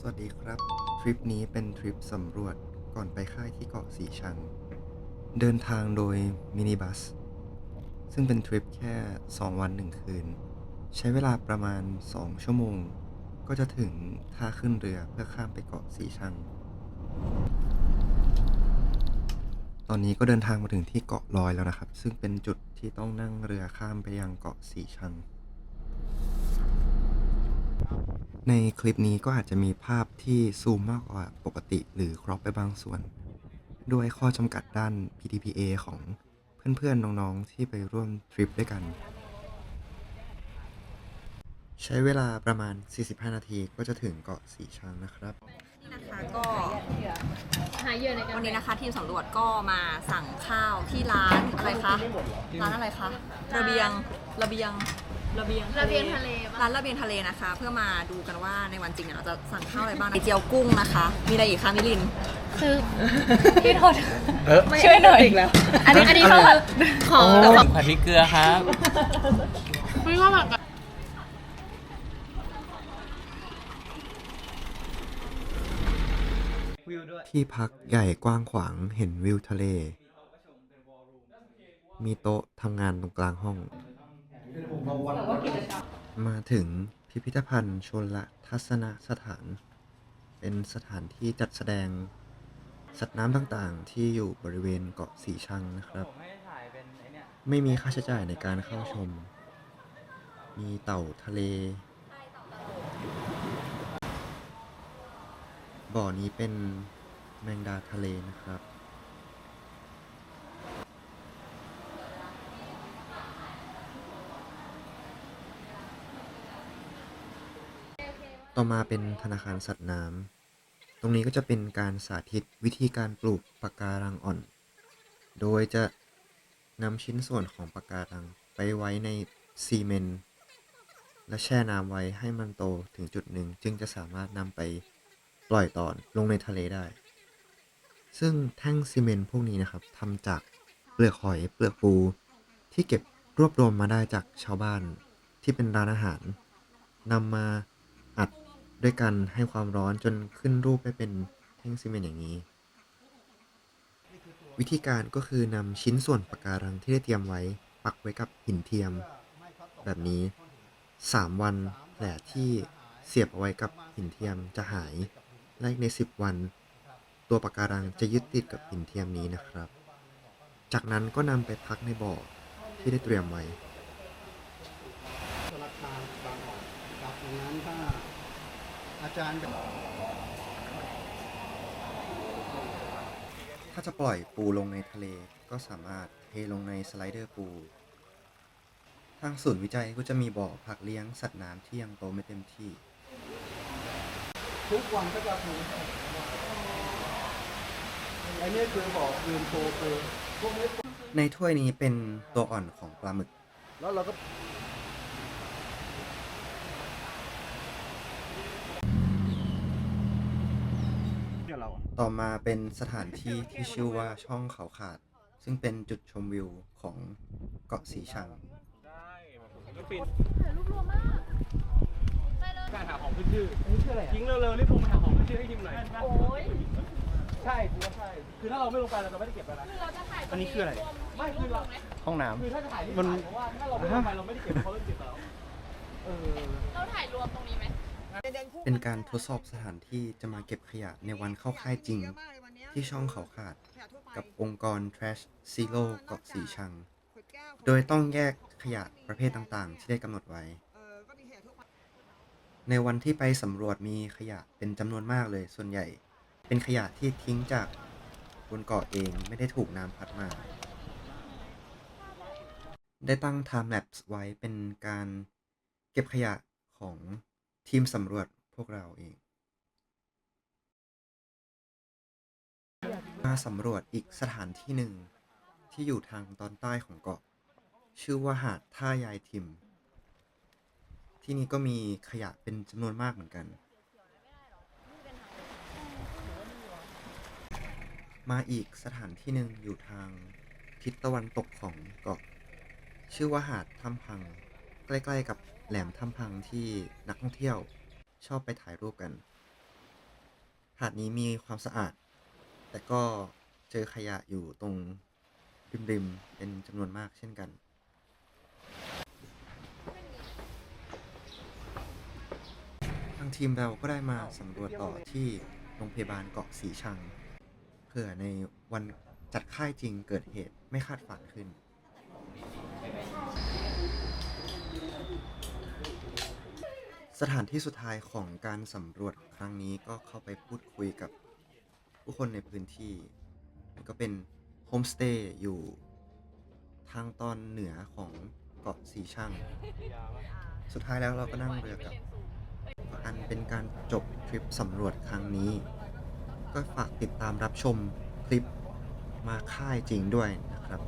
สวัสดีครับ ทริปนี้เป็นทริปสำรวจก่อนไปค่ายที่เกาะสีชัง เดินทางโดยมินิบัส ซึ่งเป็นทริปแค่ 2 วัน 1 คืน ใช้เวลาประมาณ 2 ชั่วโมง ก็จะถึงท่าขึ้นเรือเพื่อข้ามไปเกาะสีชัง ตอนนี้ก็เดินทางมาถึงที่เกาะลอยแล้วนะครับ ซึ่งเป็นจุดที่ต้องนั่งเรือข้ามไปยังเกาะสีชัง ในคลิปนี้ก็อาจจะมีภาพที่ซูมมากกว่าปกติหรือครอปไปบางส่วน ด้วยข้อจำกัดด้าน PDPA ของเพื่อนๆ น้องๆ ที่ไปร่วมทริปด้วยกัน ใช้เวลาประมาณ 45 นาทีก็จะถึงเกาะสีชังนะครับ นี่นะคะก็วันนี้นะคะทีมสำรวจก็มาสั่งข้าวที่ร้านอะไรคะ ร้านอะไรคะ ระเบียง ระเบียง ระเบียงระเบียงทะเลร้านระเบียงทะเลนะคะ เพื่อมาดูกันว่าในวันจริงเนี่ยเราจะสั่งข้าวอะไรบ้างนะไข่เจียวกุ้งนะคะ มีอะไรอีกคะมิลิน คือพี่โทษไม่ช่วยหน่อยอีกแล้ว อันนี้อันนี้เขาแบบขอแต่ว่าผัดพริกเกลือครับ ไม่ว่าแบบที่พักใหญ่กว้างขวางเห็นวิวทะเล มีโต๊ะทำงานตรงกลางห้อง มาถึงพิพิธภัณฑ์ชนละทัศนสถาน เป็นสถานที่จัดแสดง สัตว์น้ำต่างๆ ที่อยู่บริเวณเกาะสีชังนะครับ ผมให้ถ่ายเป็นไอเนี้ยไม่มีค่าใช้จ่ายในการเข้าชม มีเต่าทะเล บ่อนี้เป็นแมงดาทะเลนะครับ ต่อมาเป็นธนาคารสัตว์น้ำ ตรงนี้ก็จะเป็นการสาธิตวิธีการปลูกปะการังอ่อน โดยจะนำชิ้นส่วนของปะการังไปไว้ในซีเมนต์และแช่น้ำไว้ให้มันโตถึงจุดหนึ่ง จึงจะสามารถนำไปปล่อยต่อลงในทะเลได้ ซึ่งแท่งซีเมนต์พวกนี้นะครับทำจากเปลือกหอยเปลือกปู ที่เก็บรวบรวมมาได้จากชาวบ้านที่เป็นร้านอาหารนำมาอัด ด้วยกันให้ความร้อนจนขึ้นรูปไปเป็นแท่งซีเมนต์อย่างนี้ วิธีการก็คือนำชิ้นส่วนปะการังที่ได้เตรียมไว้ ปักไว้กับหินเทียม แบบนี้ 3 วันแผลที่เสียบเอาไว้กับหินเทียมจะหายและใน 10 วัน ตัวปะการังจะยึดติดกับหินเทียมนี้นะครับ จากนั้นก็นำไปพักในบ่อที่ได้เตรียมไว้ธนาคาบางออกครับดังนั้นถ้า อาจารย์ถ้าจะปล่อยปูลงในทะเลก็สามารถเทลงในสไลเดอร์ปู ทางศูนย์วิจัยก็จะมีบ่อพักเลี้ยงสัตว์น้ำที่ยังโตไม่เต็มที่ ทุกวันก็จะถูกไอ้นี่คือบอกคืนโตคือพวกนี้ในถ้วยนี้เป็นตัวอ่อนของปลาหมึก แล้วเราก็ เนี่ยเราอะต่อมาเป็นสถานที่ที่ชื่อว่าช่องเขาขาด ซึ่งเป็นจุดชมวิวของเกาะสีชังการหาของขึ้นชื่ออันนี้ชื่ออะไรทิ้งเร็วๆรีบลงไปหาของขึ้นชื่อให้ทีมหน่อยโอ้ยใช่คือว่าใช่ คือถ้าเราไม่ลงไปเราจะไม่ได้เก็บแล้วนะเราจะถ่ายอันนี้คืออะไร ไม่คือเราห้องน้คือถ้าจะถ่ายที่ถ่ายเพราะว่าถ้าเราไม่ลงไปเราไม่ได้เก็บเขาเริ่มเก็บแล้ว เออ เราถ่ายรวมตรงนี้ไหม เป็นการทดสอบสถานที่จะมาเก็บขยะในวันเข้าค่ายจริง ที่ช่องเขาขาดกับองค์กร Trash Zero เกาะสีชัง โดยต้องแยกขยะประเภทต่างๆ ที่ได้กำหนดไว้ ในวันที่ไปสำรวจมีขยะเป็นจำนวนมากเลย ส่วนใหญ่ เป็นขยะที่ทิ้งจากบนเกาะเองไม่ได้ถูกน้ำพัดมา ได้ตั้ง time lapse ไว้เป็นการเก็บขยะของ ทีมสำรวจพวกเราเอง มาสำรวจอีกสถานที่หนึ่งที่อยู่ทางตอนใต้ของเกาะ ชื่อว่าหาดท่ายายทิม ที่นี่ก็มีขยะเป็นจำนวนมากเหมือนกัน มาอีกสถานที่หนึ่งอยู่ทางทิศตะวันตกของเกาะ ชื่อว่าหาดถ้ำพัง ใกล้ๆกับแหลมถ้ำพังที่นักท่องเที่ยวชอบไปถ่ายรูปกัน หาดนี้มีความสะอาด แต่ก็เจอขยะอยู่ตรงริมๆเป็นจำนวนมากเช่นกัน ทางทีมเราก็ได้มาสำรวจต่อที่โรงพยาบาลเกาะสีชัง เผื่อในวันจัดค่ายจริงเกิดเหตุไม่คาดฝันขึ้น สถานที่สุดท้ายของการสำรวจครั้งนี้ก็เข้าไปพูดคุยกับผู้คนในพื้นที่ ก็เป็นโฮมสเตย์อยู่ทางตอนเหนือของเกาะสีชังสุดท้ายแล้วเราก็นั่งเรือกับ อันเป็นการจบทริปสำรวจครั้งนี้ ก็ฝากติดตามรับชมคลิปมาค่ายจริงด้วยนะครับ